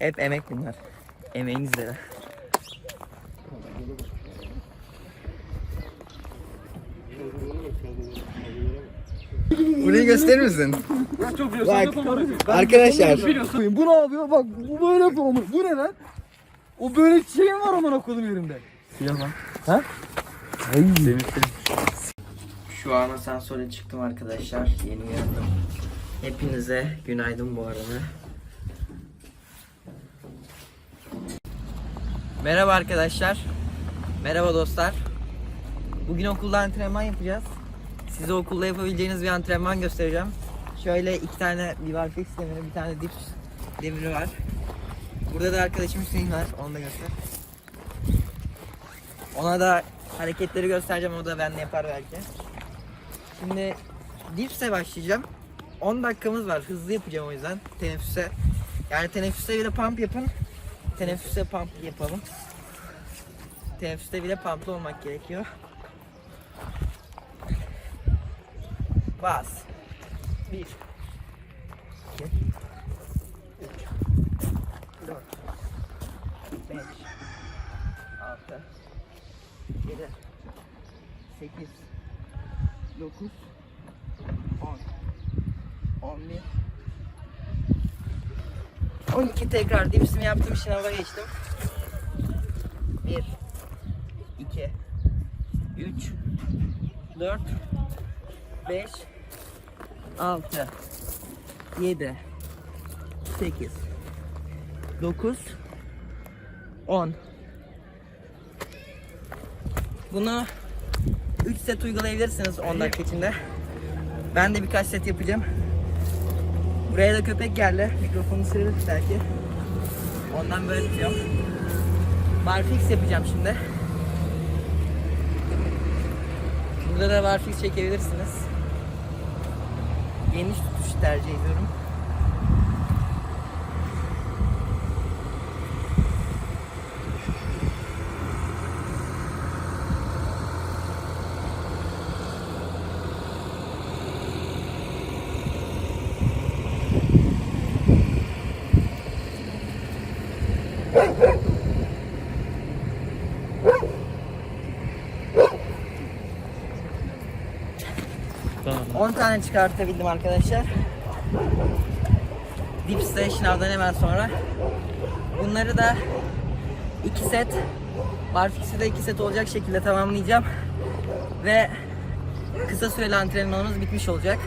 Hep emek bunlar. Emeğinizle. Burayı gösterir misin? Çok Bak arkadaşlar Bu ne yapıyor? Bak bu böyle yapıyor. Bu ne lan? O böyle şey mi var amına koydum yerinde? Silah lan. Ha? Şu an asansöre çıktım arkadaşlar. Yeni uyandım. Hepinize günaydın bu arada. Merhaba arkadaşlar. Merhaba dostlar. Bugün okulda antrenman yapacağız. Size okulda yapabileceğiniz bir antrenman göstereceğim. Şöyle iki tane bir barfix demiri, bir tane dips demiri var. Burada da arkadaşım Hüseyin var. Onu da göster. Ona da hareketleri göstereceğim. O da benimle yapar belki. Şimdi dips'e başlayacağım. 10 dakikamız var. Hızlı yapacağım o yüzden teneffüse. Yani teneffüste bir de pump yapın. Teneffüste pump yapalım. Teneffüste bile pumplı olmak gerekiyor. Bas. 1 2 3 4 5 6 7 8 9 10 11 12 tekrar dipsimi yaptım şınava geçtim 1 2 3 4 5 6 7 8 9 10 Bunu 3 set uygulayabilirsiniz 10 dakika içinde. Ben de birkaç set yapacağım. Buraya da köpek geldi. Mikrofonu sıyırır belki. Ondan böyle tutuyorum. Barfix yapacağım şimdi. Burada da barfix çekebilirsiniz. Geniş tutuş tercih ediyorum. 10 tane çıkartabildim arkadaşlar. Deep Station'dan hemen sonra. Bunları da 2 set Barfix'i de 2 set olacak şekilde tamamlayacağım. Ve kısa süreli antrenmanımız bitmiş olacak.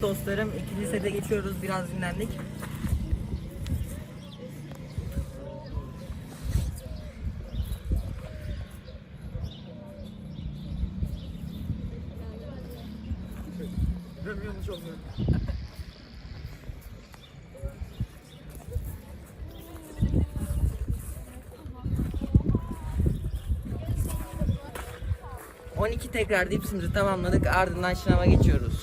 Dostlarım ikinci sete geçiyoruz. Biraz dinlendik. 12 tekrar dipsimizi tamamladık. Ardından şınava geçiyoruz.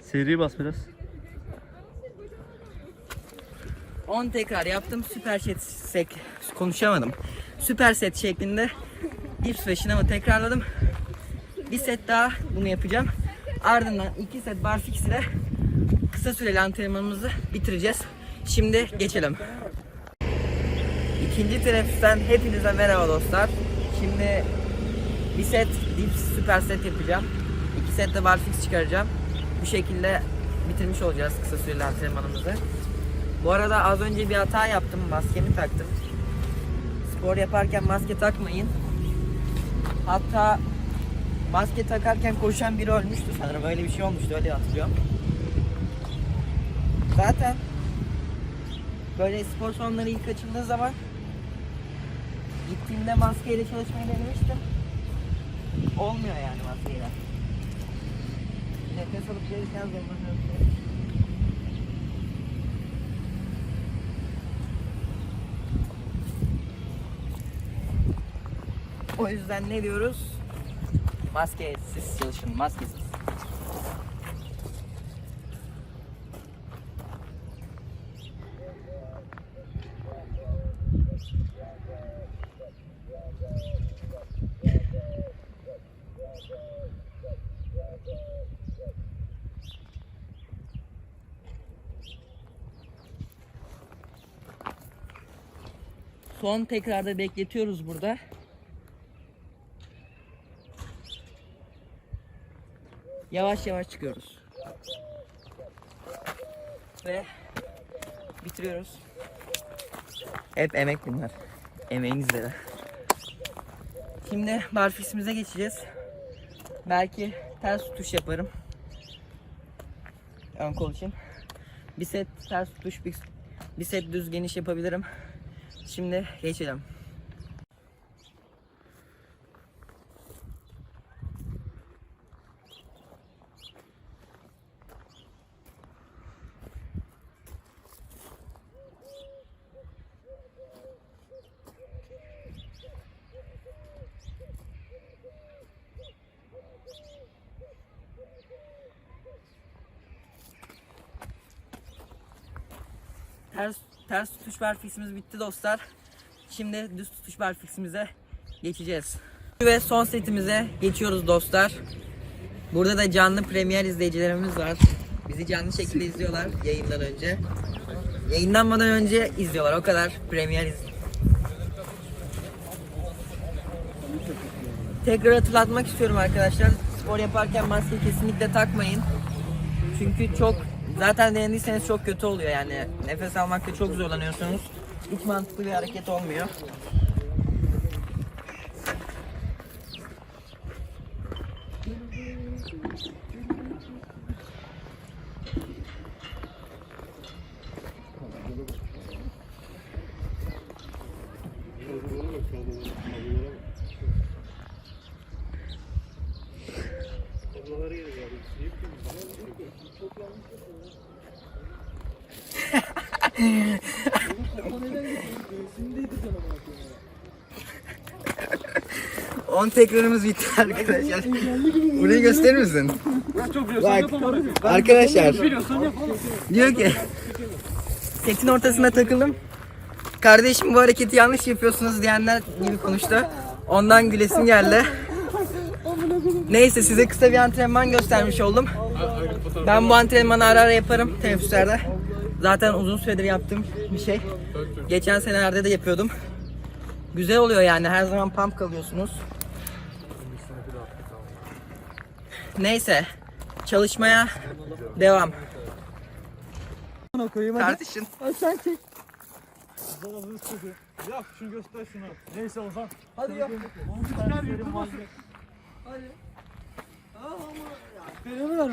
Seri bas biraz. 10 tekrar yaptım. Süper set sek konuşamadım. Süper set şeklinde dips ve şınavı tekrarladım. Bir set daha bunu yapacağım. Ardından iki set barfix ile kısa süreli antrenmanımızı bitireceğiz. Şimdi geçelim. İkinci teneffüsten hepinize merhaba dostlar. Şimdi bir set dips süper set yapacağım. İki set de barfix çıkaracağım. Bu şekilde bitirmiş olacağız kısa süreli antrenmanımızı. Bu arada az önce bir hata yaptım. Maskemi taktım. Spor yaparken maske takmayın. Hatta maske takarken koşan biri ölmüştü sanırım. Öyle bir şey olmuştu. Öyle hatırlıyorum. Zaten böyle spor salonları ilk açıldığı zaman gittiğimde maskeyle çalışmayı denemiştim. Olmuyor yani maskeyle. Nefes alıp verirken zorlanıyorum. O yüzden ne diyoruz? Maskesiz çalışın, maskesiz. Son tekrarda bekletiyoruz burada. Yavaş yavaş çıkıyoruz. Ve bitiriyoruz. Hep emek bunlar. Emeğinizle de. Şimdi barfiximize geçeceğiz. Belki ters tutuş yaparım. Ön kol için. Bir set ters tutuş, bir, bir set düz geniş yapabilirim. Şimdi geçelim. Ters tutuş barfiximiz bitti dostlar. Şimdi düz tutuş barfiximize geçeceğiz. Ve son setimize geçiyoruz dostlar. Burada da canlı premier izleyicilerimiz var. Bizi canlı şekilde izliyorlar yayından önce. Yayınlanmadan önce izliyorlar. O kadar premier iz... Tekrar hatırlatmak istiyorum arkadaşlar. Spor yaparken maske kesinlikle takmayın. Çünkü çok zaten denediyseniz çok kötü oluyor yani. Nefes almakta çok zorlanıyorsunuz. Hiç mantıklı bir hareket olmuyor. On tekrarımız bitti arkadaşlar. Burayı gösterir misin? Bak arkadaşlar diyor ki setin ortasına takıldım. Kardeşim bu hareketi yanlış yapıyorsunuz diyenler gibi konuştu. Ondan gülesim geldi. Neyse size kısa bir antrenman göstermiş oldum. Ben bu antrenmanı ara ara yaparım teneffüslerde. Zaten uzun süredir yaptığım bir şey. Geçen senelerde de yapıyordum. Güzel oluyor yani her zaman pump kalıyorsunuz. Neyse çalışmaya devam. Hadi. Hadi sen çek. Yap şunu göster şunu. Neyse o zaman. Hadi yap. Benim var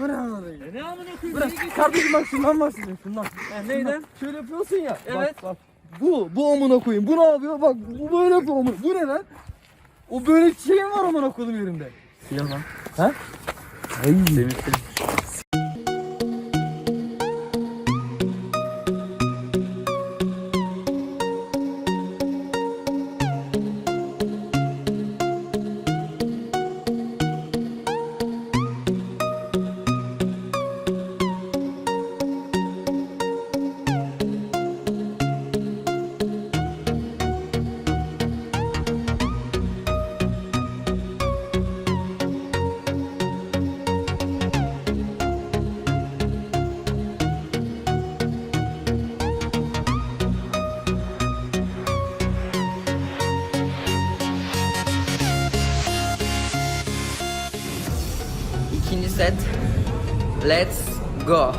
bu ne amına E ne amına koyayım? Bırak kardeşim bak şundan bahsediyorum şundan. E neyden? Şöyle yapıyorsun ya. Evet. Bak, bak. Bu bu amına koyayım. Bu ne yapıyor? Bak bu böyle yapıyor amına. Bu ne lan? O böyle şey mi var amına koydum yerimde? Film lan. Ha? Ay. İkinci set. Let's go.